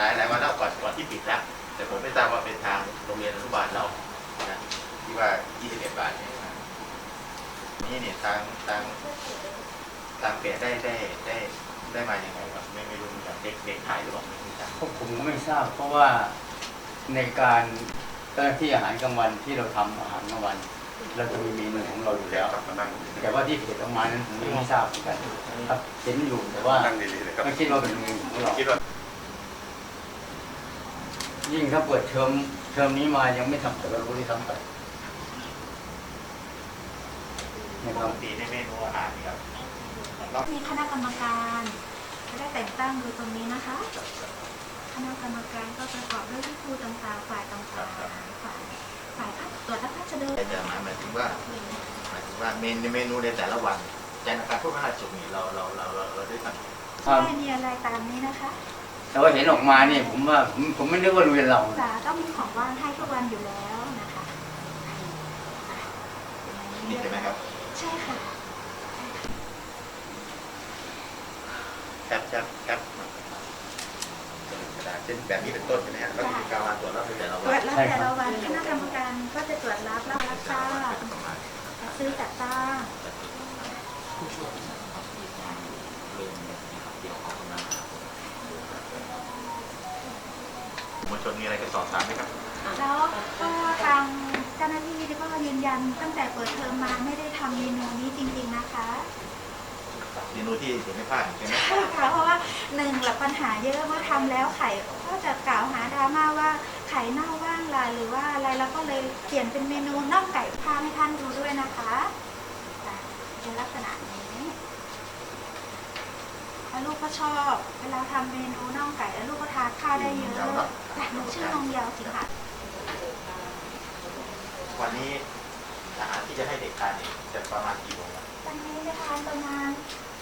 หลายหลายวันแล้วก่อนก่อนที่ปิดแล้วแต่ผมไม่ทราบว่าเป็นทางโรงเรียนอนุบาลเรานะที่ว่า 21 บาทเนี่ยนะนี่เนี่ยทางทางทางเปลี่ยนได้ได้ได้ได้มาอย่างไรครับไม่ไม่รู้เหมือนกันเด็กเด็กถ่ายหรือเปล่าไม่รู้จักพวกผมก็ไม่ทราบเพราะว่าในการเจ้าหน้าที่อาหารกลางวันที่เราทำอาหารกลางวัน เราจะมีเมนูของเราอยู่แล้วกลับมานั่งแต่ว่าที่เพจออกมานั้นผมยังไม่ทราบเหมือนกันครับเห็นอยู่แต่ว่านั่งดีๆเลยครับไม่คิดว่าเป็นเมนูของเราคิดว่า ยิ่งถ้าเปิดเทอมเทอมนี้มายังไม่ทำแต่เรารู้ที่ทำไปนะปครักบติในเมนูอาหารนี่ครับมีคณะกรรมการไม่ได้แต่งตั้งอยู่ตรงนี้นะคะ คณะกรรมการก็ประกอบด้วยที่ครูต่างๆ ฝ่ายต่างๆ ฝ่ายฝ่ายพัฒตรวจและพัฒนาแต่จะหมายหมายถึงว่าหมายถึงว่าเมนูเมนูในแต่ละวันจันทร์อังคารพุธพฤหัสศุกร์นี่เราเราเราเราเราได้ทำครับไม่มีอะไรตามนี้นะคะ แต่ว่าเห็นออกมาเนี่ยผมว่าผมผมไม่นึกว่าโรงเรียนเราสาต้องมีของว่างให้ทุกวันอยู่แล้วนะคะนี่ใช่ไหมครับใช่ค่ะ แคปแคปแคปกระดาษเช่นแบบนี้เป็นต้นใช่ไหมฮะแล้วก็มีการมาตรวจรับในแต่ละตวัรวนจรับ แต่ละวันคณะกรรมการก็จะตรวจรับรับรับทราบซื้อจัดตั้ง ชนมีอะไรจะสอบถามไหมครับแล้วก็ทางเจ้าหน้าที่ก็ยืนยันตั้งแต่เปิดเทอมมาไม่ได้ทำเมนูนี้จริง ๆนะคะ เมนูที่เห็นไม่พลาดใช่ไหมใช่ค่ะเพราะว่าหนึ่งหลักปัญหาเยอะว่าทำแล้วไข่ก็จะกล่าวหาดราม่าว่าไข่เน่าว่างลายหรือว่าอะไรแล้วก็เลยเปลี่ยนเป็นเมนูน่องไก่พาให้ท่านดูด้วยนะคะค่ะเป็นลักษณะนี้ แล้วลูกก็ชอบ เวลาทำเมนูน่องไก่แล้วลูกก็ทานข้าวได้เยอะแต่หนูชื่อนงเยาวสิค่ะ วันนี้อาหารที่จะให้เด็กทานเนี่ยจะประมาณกี่โมงครับตอนนี้จะทานประมาณ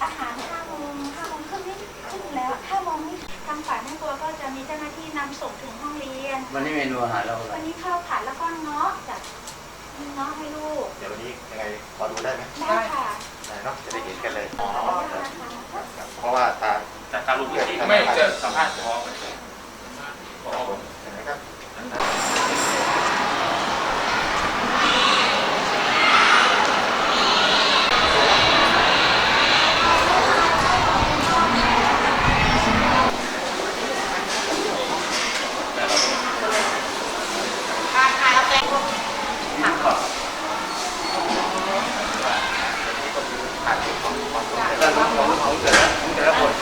อาหาร5โมง5โมงครึ่งนี่ครึ่งแล้ว5โมงนี่ทางฝ่ายแม่ครัวก็จะมีเจ้าหน้าที่นำส่งถึงห้องเรียน วันนี้เมนูอาหารเราอะไรวันนี้ข้าวผัดแล้วก็เงาะจัดเงาะให้ลูก เดี๋ยววันนี้ยังไงพอดูได้ไหมได้ค่ะ ได้เนาะจะได้เห็นกันเลยอ๋อได้ค รับนะคะครับเพราะว่าตาแต่ตาลุงไม่เจะสัมภาษณ์พอไหมพอผมเห็นไหมครับ แต่ของของของแต่ละของแต่ละคน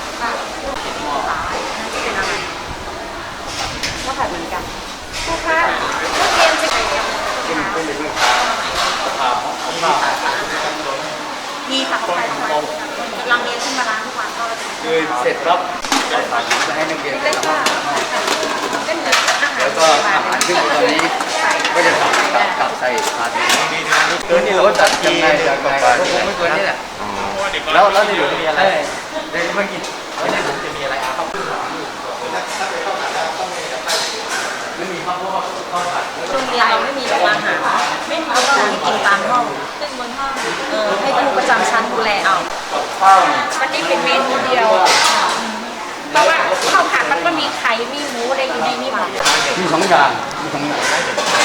ก็ผัดเหมือนกันครูคะนักเรียนจะ เป็นเป็นเรื่องข่าวข่าวของของข่าวมีค่ะเขาขายค่ะกำลังเรียนขึ้นมาล้างทุกวันก็จะคือเสร็จปั๊บเราฝากจะให้นักเรียนได้เล่นทว่าเป็นเหมือนอาหารำแล้วก็อาหารที่ตอนนี้ก็จะตักตักตักใส่ถาดนี้เกินนี่เราจัดยังไงยังไงก็คงไม่เกินนี่แหละแล้วแล้วในหลวงมีอะไรเอ้ยเดี๋ยวเมื่อกี้แล้วในหลุมจะมีอะไรอะครับไม่มีข้าวโพดข้าวผัด ให้ครูประจำชั้นดูแลเอาข้าวนี่วันนี้เป็นเมนูเดียว เพราะว่าข้าวผัดมันก็มีไข่มีหมูอะไรอยู่ในนี้หมดมีสองอย่างมีสองอย่าง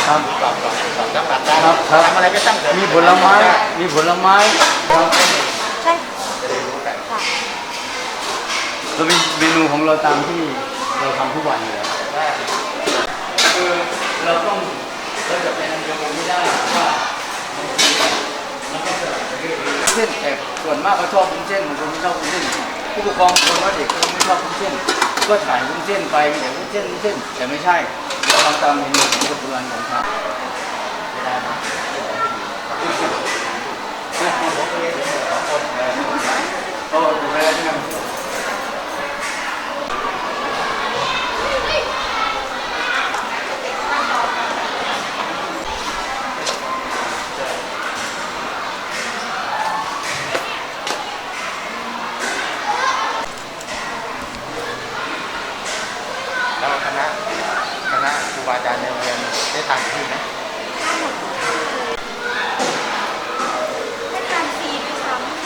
ครับน้ำปัดได้ครับครับทำอะไรก็ตั้งเถอะมีผลไม้มีผลไม้ครับใช่จะได้รู้กันค่ะเรามีเมนูของเราตามที่เราทำทุกวันอยู่แล้วคือเราต้องเราจะเป็นอันเดียวกันไม่ได้ว่ามันต้องสลับไปเรื่อยๆเส้นแต่ส่วนมากเขาชอบวุ้นเส้นบางคนไม่ชอบวุ้นเส้นผู้ปกครองคนว่าเด็กเขาไม่ชอบวุ้นเส้น ก็ถ่ายวุ้นเส้นไปมีแต่วุ้นเส้นวุ้นเส้นแต่ไม่ใช่เราทำตามเมนูของโบราณของทางไม่ได้นะโอ้ดูแลที่นั่น แล้วคณะคณะครูบาอาจารย์ในโรงเรียน ได้ทานที่ไหม ให้ทานฟรีด้วยซ้ำ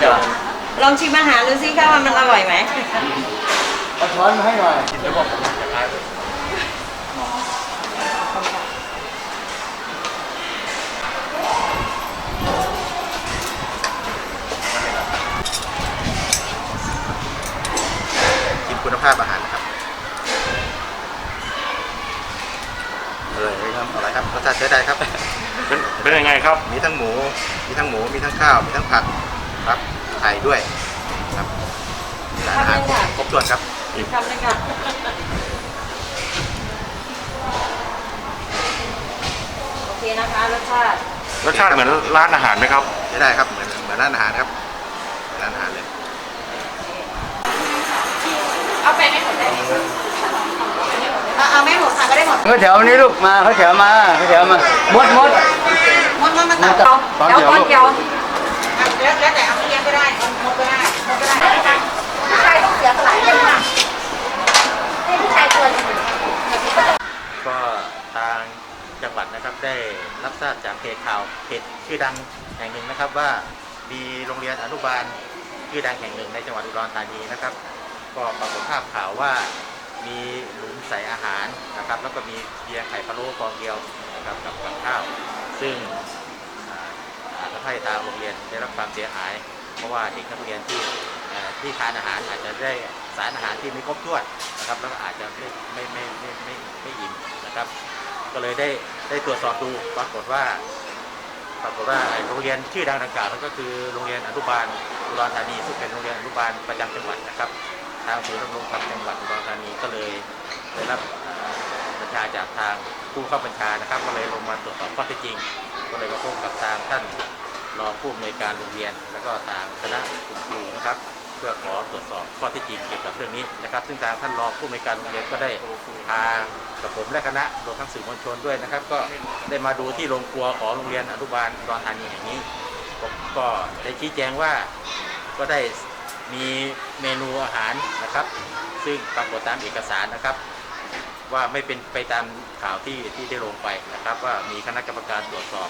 เดี๋ยว ลองชิมอาหารดูสิคะว่ามันอร่อยไหม เอาช้อนมาให้หน่อยเดี๋ยวบอกผมจะทานกินคุณภาพอาหารนะครับอร่อยไหมครับอร่อยครับรสชาติใช้ได้ครับ เป็นเป็นยังไงครับ มีทั้งหมู มีทั้งหมู มีทั้งข้าว มีทั้งผักครับไข่ด้วยครับมีสาร อาหารครบถ้วนครับทำเลยค่ะโอเคนะคะรสชาติรสชาติเหมือนร้านอาหารไหมครับใช้ได้ครับเหมือนเหมือนร้านอาหารครับเหมือนร้านอาหารเลยเอาไปไม่หมดได้เอาไม่หมดค่ะก็ได้หมดเขาแถวนี้ลูกมาเขาแถวมาเขาแถวมามดมดมดมดมาตัดตเอาอนเดียวตอนลูกเดียวแล้วแล้วแต่เอาเลี้ยงก็ได้มดก็ได้มดก็ได้ผู้ชายต้อง เสียสละยอะมากนี่ผู้ชายควรก็ทางจังหวัดนะครับได้รับทราบจากเพจข่าวเพจชื่อดังแห่งหนึ่งนะครับว่ามีโรงเรียนอนุบาลชื่อดังแห่งหนึ่งในจังหวัดอุดรธานีนะครับ ก็ปรากฏภาพข่าวว่ามีหลุมใส่อาหารนะครับ แล้วก็มีเพียงไข่พะโล้กองเดียวนะครับกับกับข้าว ซึ่งอาอาจจะให้ทางโรงเรียนได้รับความเสียหาย เพราะว่าเด็กนักเรียนที่ ที่ทานอาหารอาจจะได้สารอาหารที่ไม่ครบถ้วนนะครับ แล้วอาจจะไม่ไม่ไม่ไม่ไม่ไม่อิ่มนะครับ ก็เลยได้ได้ตรวจสอบดูปรากฏว่าปรากฏว่าโรงเรียนชื่อดังดังกล่าวนั่นก็คือโรงเรียนอนุบาลอุดรธานีซึ่งเป็นโรงเรียนอนุบาลประจำจังหวัดนะครับ ทางศูนย์ดำรงธรรมจังหวัดอุดรธานีก็เลยได้รับบัญชาจากทางผู้เข้าบัญชานะครับ ก็เลยลงมาตรวจสอบข้อเท็จจริง ก็เลยมาพบกับทางท่านรองผู้อำนวยการโรงเรียน แล้วก็ทางคณะคุณครูนะครับ เพื่อขอตรวจสอบข้อท็จจริงเกี่ยวกับเรื่องนี้นะครับ ซึ่งทางท่านรองผู้อำนการโรงเรียนก็ได้พากับผมและคณะรวมทั้งสื่อมวลชนด้วยนะครับ ก็ได้มาดูที่โรงครัวของโรงเรียนอนุบาลอุดรธานีแห่งนี้ผมก็ได้ชี้แจงว่าก็ได้มีเมนูอาหารนะครับ ซึ่งปรากฏตามเอกสารนะครับ ว่าไม่เป็นไปตามข่าวที่ที่ได้ลงไปนะครับ ว่ามีคณะกรรมการตรวจสอบ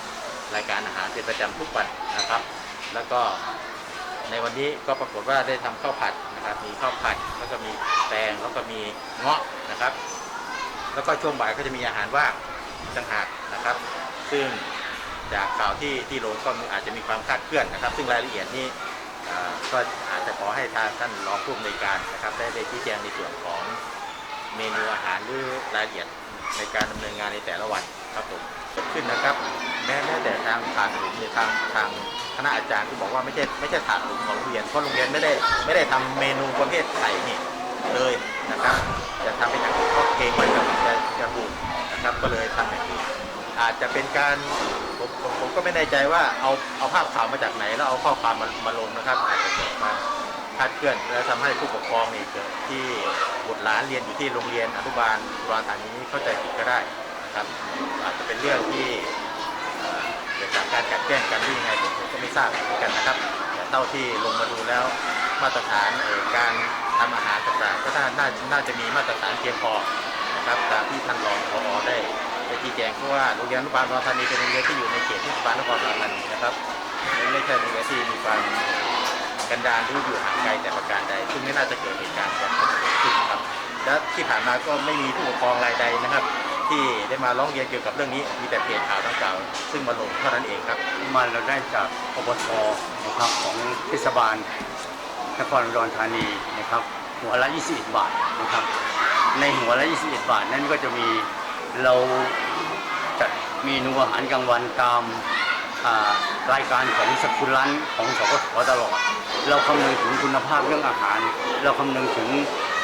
รายการอาหารเป็นประจำทุกวันนะครับ แล้วก็ ในวันนี้ก็ปรากฏว่าได้ทำข้าวผัดนะครับ มีข้าวผัดแล้วก็มีแตงแล้วก็มีเงาะนะครับ แล้วก็ช่วงบ่ายก็จะมีอาหารว่างต่างหากนะครับ ซึ่งจากข่าวที่ที่ลงก็อาจจะมีความคลาดเคลื่อนนะครับ ซึ่งรายละเอียดนี้ก็อาจจะขอให้ทางท่านรองผู้อำนวยการนะครับ ได้ได้ชี้แจงในส่วนของเมนูอาหารหรือรายละเอียดในการดำเนินงานในแต่ละวันครับผม ขึ้นนะครับ แม้แม้แต่ทางผ่านหลุมทางทางคณะอาจารย์ที่บอกว่าไม่ใช่ไม่ใช่ถาดหลุมของโรงเรียนเพราะโรงเรียนไม่ได้ไม่ได้ทำเมนูประเภทไข่นี่เลยนะครับ จะทำเป็นอย่างอื่นก็เกรงว่าจะจะจะบูดนะครับก็เลยทำอย่างอื่นอาจจะเป็นการผมผมผมก็ไม่แน่ใจว่าเอาเอาภาพข่าวมาจากไหน แล้วเอาข้อความมามาลงนะครับอาจจะเกิดมาคาดเคลื่อนและทำให้ผู้ปกครองนี่เกิดที่บุตรหลานเรียนอยู่ที่โรงเรียนอนุบาลอุดรธานีเข้าใจผิดก็ได้ นะครับอาจจะเป็นเรื่องที่เกิดจากการกัดแกล้งกันหรือยังไงผมก็ไม่ทราบเหมือนกันนะครับ แต่เท่าที่ลงมาดูแล้วมาตรฐานการทำอาหารต่างๆก็น่าน่าน่าจะมีมาตรฐานเพียงพอนะครับตามที่ท่านรองผอได้ได้ชี้แจงเพราะว่าโรงเรียนอนุบาลอุดรธานีเป็นโรงเรียนที่อยู่ในเขตเทศบาลนครอุดรธานีนะครับไม่ใช่โรงเรียนที่มีความกันดารหรืออยู่ห่างไกลแต่ประการใด ซึ่งไม่น่าจะเกิดเหตุการณ์แบบนี้ขึ้นครับและที่ผ่านมาก็ไม่มีผู้ปกครองรายใดนะครับ ที่ได้มาร้องเรียนเกี่ยวกับเรื่องนี้มีแต่เพจข่าวดังกล่าวซึ่งมาลงเท่านั้นเองครับมันเราได้จากอบตนะครับของเทศบาลนครอุดรธานีนะครับหัวละ 21 บาทนะครับ ในหัวละ 21 บาทนั้นก็จะมีเราจัดเมนูอาหารกลางวันตามรายการของสกุลร้านของสกสตลอด เราคำนึงถึงคุณภาพเรื่องอาหาร เราคำนึงถึง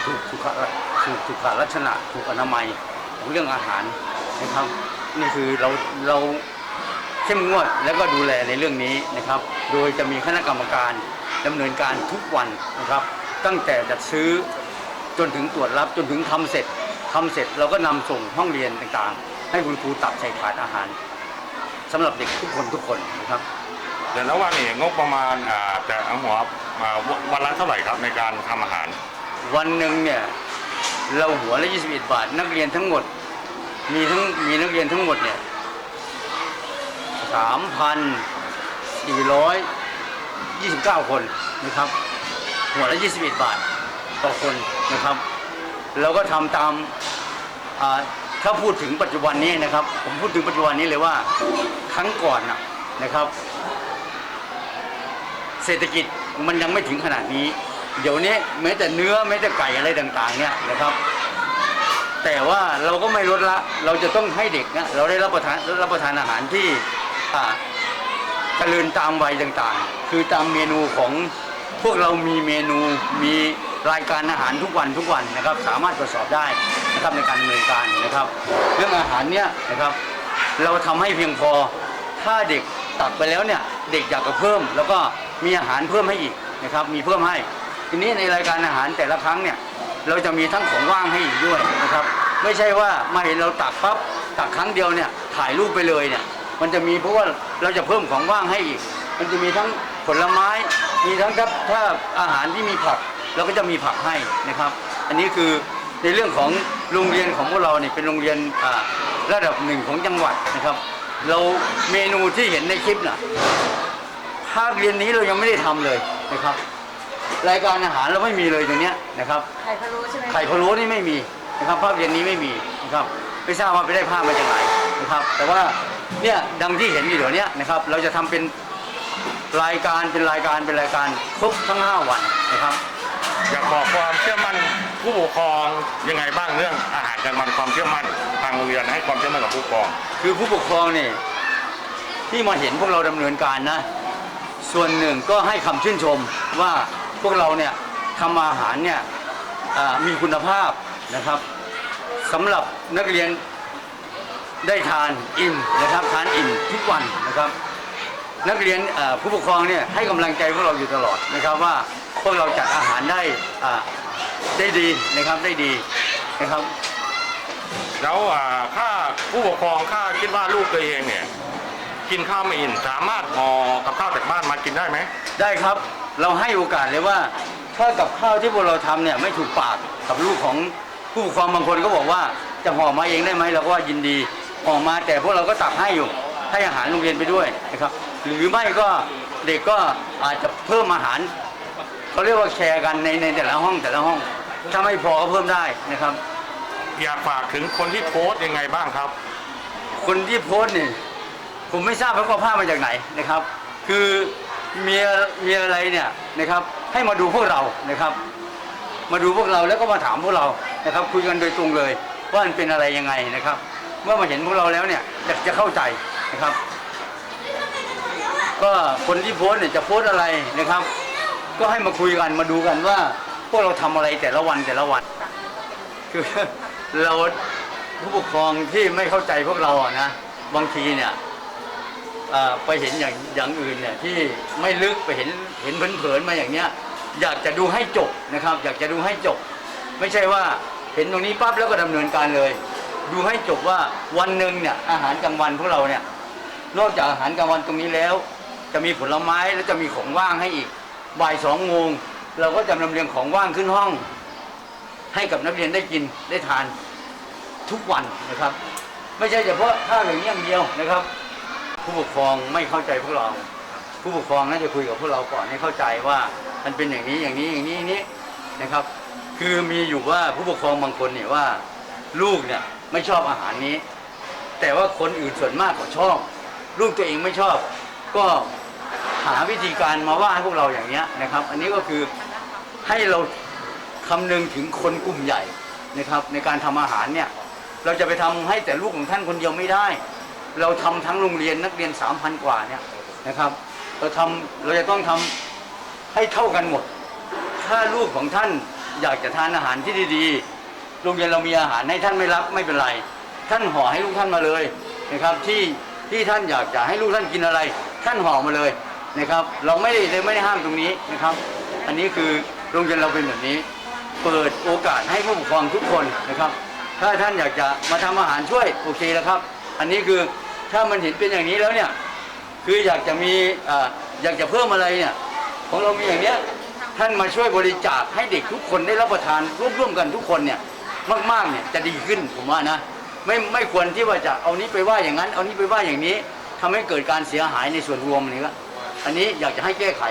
ถูกสุขลักษณะถูกอนามัย เรื่องอาหารนะครับนี่คือเราเราเข้มงวดแล้วก็ดูแลในเรื่องนี้นะครับ โดยจะมีคณะกรรมการดำเนินการทุกวันนะครับ ตั้งแต่จัดซื้อจนถึงตรวจรับจนถึงทำเสร็จทำเสร็จเราก็นำส่งห้องเรียนต่างๆ ให้คุณครูตักใส่ถาดอาหารสำหรับเด็กทุกคนทุกคนนะครับเดี๋ยวแล้วว่านี่งบประมาณอ่าแต่เอาหัวมาวันละเท่าไหร่ครับในการทำอาหาร วันหนึ่งเนี่ย เราหัวละ21 บาท นักเรียนทั้งหมด มีทั้งมีนักเรียนทั้งหมดเนี่ย3,400 29คนนะครับ หัวละ21บาทต่อคนนะครับ เราก็ทำตามอ่าถ้าพูดถึงปัจจุบันนี้นะครับ ผมพูดถึงปัจจุบันนี้เลยว่าครั้งก่อนนะนะครับ เศรษฐกิจมันยังไม่ถึงขนาดนี้ เดี๋ยวนี้แม้แต่เนื้อแม้แต่ไก่อะไรต่างๆเนี่ยนะครับ แต่ว่าเราก็ไม่ลดละเราจะต้องให้เด็กนะเราได้รับประทานรับประทานอาหารที่อ่าเจริญตามวัยต่างๆ คือตามเมนูของพวกเรามีเมนูมีรายการอาหารทุกวันทุกวันนะครับ สามารถตรวจสอบได้นะครับในการดำเนินการนะครับ เรื่องอาหารเนี่ยนะครับ เราทำให้เพียงพอถ้าเด็กตักไปแล้วเนี่ยเด็กอยากจะเพิ่ม แล้วก็มีอาหารเพิ่มให้อีกนะครับ มีเพิ่มให้ ทีนี้ในรายการอาหารแต่ละครั้งเนี่ยเราจะมีทั้งของว่างให้อีกด้วยนะครับ ไม่ใช่ว่ามาเห็นเราตักปั๊บตักครั้งเดียวเนี่ยถ่ายรูปไปเลยเนี่ยมันจะมีเพราะว่าเราจะเพิ่มของว่างให้อีก มันจะมีทั้งผลไม้ มีทั้งถ้าถ้าอาหารที่มีผักเราก็จะมีผักให้นะครับ อันนี้คือในเรื่องของโรงเรียนของพวกเราเนี่ยเป็นโรงเรียนอ่าระดับหนึ่งของจังหวัดนะครับ เราเมนูที่เห็นในคลิปน่ะภาคเรียนนี้เรายังไม่ได้ทำเลยนะครับ รายการอาหารเราไม่มีเลยตรงเนี้ยนะครับ ไข่พะโล้ใช่ไหมไข่พะโล้นี่ไม่มีนะครับภาพเรียนนี้ไม่มีนะครับไม่ทราบว่าไปได้ภาพมาจากไหนนะครับ แต่ว่าเนี่ยดังที่เห็นอยู่เดี๋ยวนี้นะครับ เราจะทำเป็นรายการเป็นรายการเป็นรายการครบทั้ง 5 วันนะครับ อยากขอความเชื่อมั่นผู้ปกครองยังไงบ้างเรื่องอาหารกลางวันความเชื่อมั่นทางโรงเรียนให้ความเชื่อมั่นกับผู้ปกครอง คือผู้ปกครองเนี่ยที่มาเห็นพวกเราดำเนินการนะ ส่วนหนึ่งก็ให้คำชื่นชมว่าพ วกเราเนี่ยทำอาหารเนี่ยอ่ามีคุณภาพนะครับสำหรับนักเรียนได้ทานอิ่มนะครับทานอิ่มทุกวันนะครับ นักเรียนเอ่อผู้ปกครองเนี่ยให้กำลังใจพวกเราอยู่ตลอดนะครับว่าพวกเราจัดอาหารได้อ่าได้ดีนะครับได้ดีนะครับแล้วอ่าค่าผู้ปกครองค่าคิดว่าลูกตัวเองเนี่ยกินข้าวไม่อิ่มสามารถห่อกับข้าวจากบ้านมากินได้ไหมได้ครับ เราให้โอกาสเลยว่าถ้ากับข้าวที่พวกเราทำเนี่ยไม่ถูกปากกับลูกของผู้ปกครองบางคนก็บอกว่าจะห่อมาเองได้ไหมเราก็ว่ายินดีห่อมาแต่พวกเราก็ตักให้อยู่ให้อาหารโรงเรียนไปด้วยนะครับ หรือไม่ก็เด็กก็อาจจะเพิ่มอาหารเขาเรียกว่าแชร์กันในในแต่ละห้องแต่ละห้อง ถ้าไม่พอก็เพิ่มได้นะครับ อยากฝากถึงคนที่โพสต์ยังไงบ้างครับ คนที่โพสต์นี่ผมไม่ทราบว่าเขาภาพมาจากไหนนะครับ คือ มีมีอะไรเนี่ยนะครับให้มาดูพวกเรานะครับ มาดูพวกเราแล้วก็มาถามพวกเรานะครับ คุยกันโดยตรงเลยว่ามันเป็นอะไรยังไงนะครับ เมื่อมาเห็นพวกเราแล้วเนี่ยจะจะเข้าใจนะครับ ก็คนที่โพสเนี่ยจะโพสอะไรนะครับ ก็ให้มาคุยกันมาดูกันว่า พวกเราทำอะไรแต่ละวันแต่ละวัน คือเราผู้ปกครองที่ไม่เข้าใจพวกเราอะนะบางทีเนี่ย ไปเห็นอย่างอย่างอื่นเนี่ยที่ไม่ลึกไปเห็นเห็นเผินๆมาอย่างเนี้ยอยากจะดูให้จบนะครับ อยากจะดูให้จบ ไม่ใช่ว่าเห็นตรงนี้ปั๊บแล้วก็ดำเนินการเลย ดูให้จบว่าวันหนึ่งเนี่ยอาหารกลางวันพวกเราเนี่ยนอกจากอาหารกลางวันตรงนี้แล้ว จะมีผลไม้แล้วจะมีของว่างให้อีกบ่ายสองโมงเราก็จะนำเรียงของว่างขึ้นห้อง ให้กับนักเรียนได้กินได้ทานทุกวันนะครับ ไม่ใช่เฉพาะข้าวอย่างนี้อย่างเดียวนะครับ ผู้ปกครองไม่เข้าใจพวกเรา ผู้ปกครองน่าจะคุยกับพวกเราก่อนให้เข้าใจว่ามันเป็นอย่างนี้อย่างนี้อย่างนี้นี้นะครับ คือมีอยู่ว่าผู้ปกครองบางคนเนี่ยว่า ลูกเนี่ยไม่ชอบอาหารนี้ แต่ว่าคนอื่นส่วนมากเขาชอบ ลูกตัวเองไม่ชอบ ก็หาวิธีการมาว่าให้พวกเราอย่างเนี้ยนะครับ อันนี้ก็คือให้เราคำนึงถึงคนกลุ่มใหญ่นะครับ ในการทำอาหารเนี่ยเราจะไปทำให้แต่ลูกของท่านคนเดียวไม่ได้ เราทำทั้งโรงเรียนนักเรียนสามพันกว่าเนี่ยนะครับ เราทำเราจะต้องทำให้เท่ากันหมด ถ้าลูกของท่านอยากจะทานอาหารที่ดีๆ โรงเรียนเรามีอาหารให้ท่านไม่รับไม่เป็นไร ท่านห่อให้ลูกท่านมาเลยนะครับ ที่ที่ท่านอยากจะให้ลูกท่านกินอะไร ท่านห่อมาเลยนะครับ เราไม่ได้เลยไม่ได้ห้ามตรงนี้นะครับ อันนี้คือโรงเรียนเราเป็นแบบนี้ เปิดโอกาสให้ผู้ปกครองทุกคนนะครับ ถ้าท่านอยากจะมาทำอาหารช่วยโอเคแล้วครับ อันนี้คือ ถ้ามันเห็นเป็นอย่างนี้แล้วเนี่ยคืออยากจะมีอยากจะเพิ่มอะไรเนี่ยของเรามีอย่างเนี้ยท่านมาช่วยบริจาคให้เด็กทุกคนได้รับประทานร่วมๆกันทุกคนเนี่ยมากๆเนี่ยจะดีขึ้นผมว่านะไม่ไม่ควรที่ว่าจะเอานี้ไปว่าอย่างนั้น เอานี้ไปว่าอย่างนี้ทำให้เกิดการเสียหายในส่วนรวมนี่ก็อันนี้อยากจะให้แก้ไข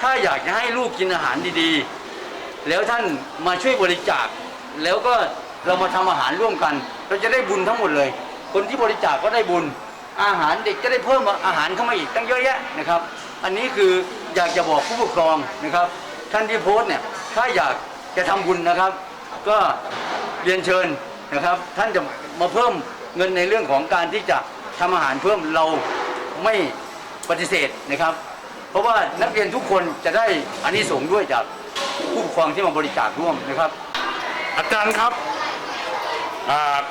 ถ้าอยากจะให้ลูกกินอาหารดีๆ แล้วท่านมาช่วยบริจาค แล้วก็เรามาทำอาหารร่วมกัน เราจะได้บุญทั้งหมดเลย คนที่บริจาคก็ได้บุญ อาหารเด็กจะได้เพิ่มอาหารเข้ามาอีกตั้งเยอะแยะนะครับ อันนี้คืออยากจะบอกผู้ปกครองนะครับ ท่านที่โพสต์เนี่ยถ้าอยากจะทำบุญนะครับ ก็เรียนเชิญนะครับ ท่านจะมาเพิ่มเงินในเรื่องของการที่จะทำอาหารเพิ่มเราไม่ปฏิเสธนะครับ เพราะว่านักเรียนทุกคนจะได้อานิสงส์ด้วยจากผู้ปกครองที่มาบริจาคร่วมนะครับ อาจารย์ครับ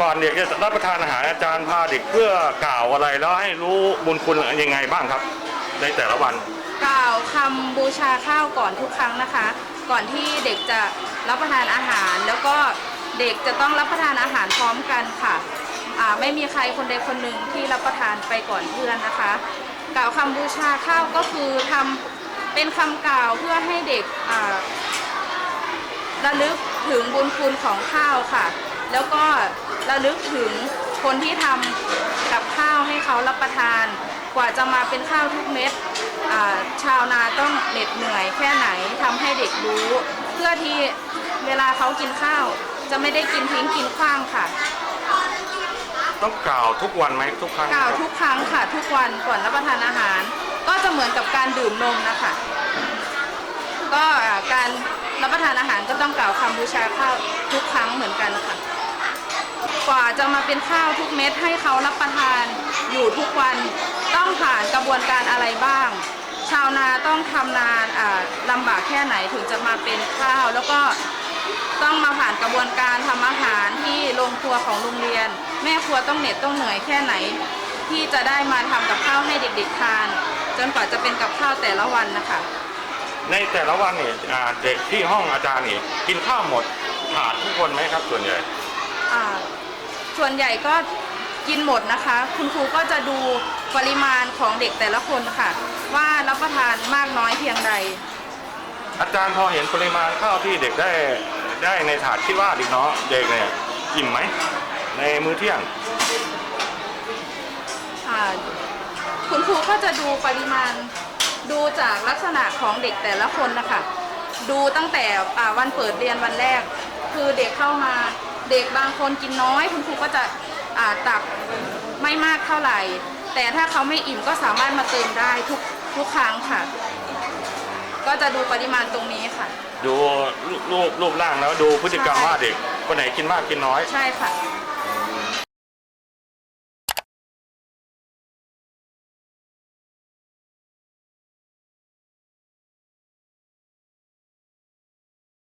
ก่อนเด็กจะรับประทานอาหารอาจารย์พาเด็กเพื่อกล่าวอะไรแล้วให้รู้บุญคุณยังไงบ้างครับ ในแต่ละวัน กล่าวคำบูชาข้าวก่อนทุกครั้งนะคะ ก่อนที่เด็กจะรับประทานอาหาร แล้วก็เด็กจะต้องรับประทานอาหารพร้อมกันค่ะไม่มีใครคนใดคนหนึ่งที่รับประทานไปก่อนเพื่อนนะคะ กล่าวคำบูชาข้าวก็คือทำเป็นคำกล่าวเพื่อให้เด็กระลึกถึงบุญคุณของข้าวค่ะ แล้วก็ระลึกถึงคนที่ทำกับข้าวให้เขารับประทาน กว่าจะมาเป็นข้าวทุกเม็ดชาวนาต้องเหน็ดเหนื่อยแค่ไหนทำให้เด็กรู้ เพื่อที่เวลาเขากินข้าว จะไม่ได้กินทิ้งกินขว้างค่ะต้องกล่าวทุกวันไหมทุกครั้งกล่าวทุกครั้งค่ะ ทุกวันก่อนรับประทานอาหาร ก็จะเหมือนกับการดื่มนมนะคะ ก็การรับประทานอาหารก็ต้องกล่าวคำบูชาข้าวทุกครั้งเหมือนกันค่ะ กว่าจะมาเป็นข้าวทุกเม็ดให้เขารับประทานอยู่ทุกวันต้องผ่านกระบวนการอะไรบ้าง ชาวนาต้องทำนาอ่าลำบากแค่ไหนถึงจะมาเป็นข้าว แล้วก็ต้องมาผ่านกระบวนการทำอาหารที่โรงครัวของโรงเรียน แม่ครัวต้องเหน็ดต้องเหนื่อยแค่ไหน ที่จะได้มาทำกับข้าวให้เด็กๆทาน จนกว่าจะเป็นกับข้าวแต่ละวันนะคะ ในแต่ละวันเนี่ยอ่าเด็กที่ห้องอาจารย์นี่กินข้าวหมดถาดทุกคนไหมครับส่วนใหญ่อ่า ส่วนใหญ่ก็กินหมดนะคะ คุณครูก็จะดูปริมาณของเด็กแต่ละคนค่ะ ว่ารับประทานมากน้อยเพียงใด อาจารย์พอเห็นปริมาณข้าวที่เด็กได้ได้ในถาดคิดว่าเด็กเนาะเด็กเนี่ยอิ่มไหมในมื้อเที่ยงอ่าคุณครูก็จะดูปริมาณดูจากลักษณะของเด็กแต่ละคนนะคะ ดูตั้งแต่อ่าวันเปิดเรียนวันแรก คือเด็กเข้ามา เด็กบางคนกินน้อย คุณครูก็จะอ่าตักไม่มากเท่าไหร่ แต่ถ้าเขาไม่อิ่มก็สามารถมาเติมได้ทุกทุกครั้งค่ะ ก็จะดูปริมาณตรงนี้ค่ะ ดูรูปรูปรูปร่างแล้วดูพฤติกรรมว่าเด็กคนไหนกินมากกินน้อย ใช่ค่ะอ